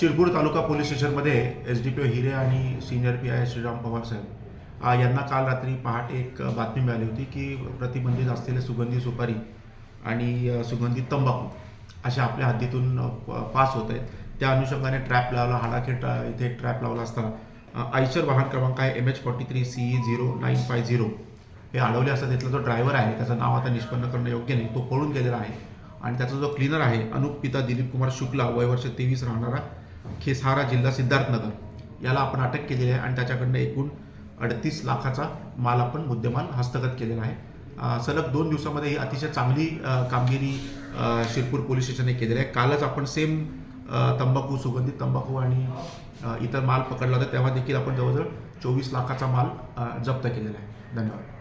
Shirpur taluka police स्टेशनमध्ये S D P O Hire आणि senior P I Shriram Pawar साहेब यांना काल रात्री पहाटे एक बातमी मिळाली होती की प्रतिबंधित असलेले सुगंधी सुपारी आणि सुगंधी सुगंधित तंबाखू अशा आपल्या हद्दीतून प- पास होत आहेत. त्या अनुषंगाने ट्रॅप लावला हाडाखेट इथे ट्रॅप लावला असताना आयशर वाहन क्रमांक आहे M H forty three C zero nine five zero. हे अडवले असतात तिथला जो ड्रायव्हर आहे त्याचं नाव आता निष्पन्न करणं योग्य नाही तो पळून गेलेला आहे. आणि त्याचा जो क्लीनर आहे अनुप पिता दिलीप कुमार शुक्ला वय वर्ष तेवीस राहणारा खेसारा जिल्हा सिद्धार्थनगर. याला आपण अटक केलेली आहे आणि त्याच्याकडनं एकूण अडतीस लाखाचा माल आपण मुद्देमाल हस्तगत केलेला आहे. सलग दोन दिवसामध्ये ही अतिशय चांगली कामगिरी शिरपूर पोलीस स्टेशनने केलेली आहे. कालच आपण सेम तंबाखू सुगंधित तंबाखू आणि इतर माल पकडला होता तेव्हा देखील आपण जवळजवळ चोवीस लाखाचा माल जप्त केलेला आहे. धन्यवाद.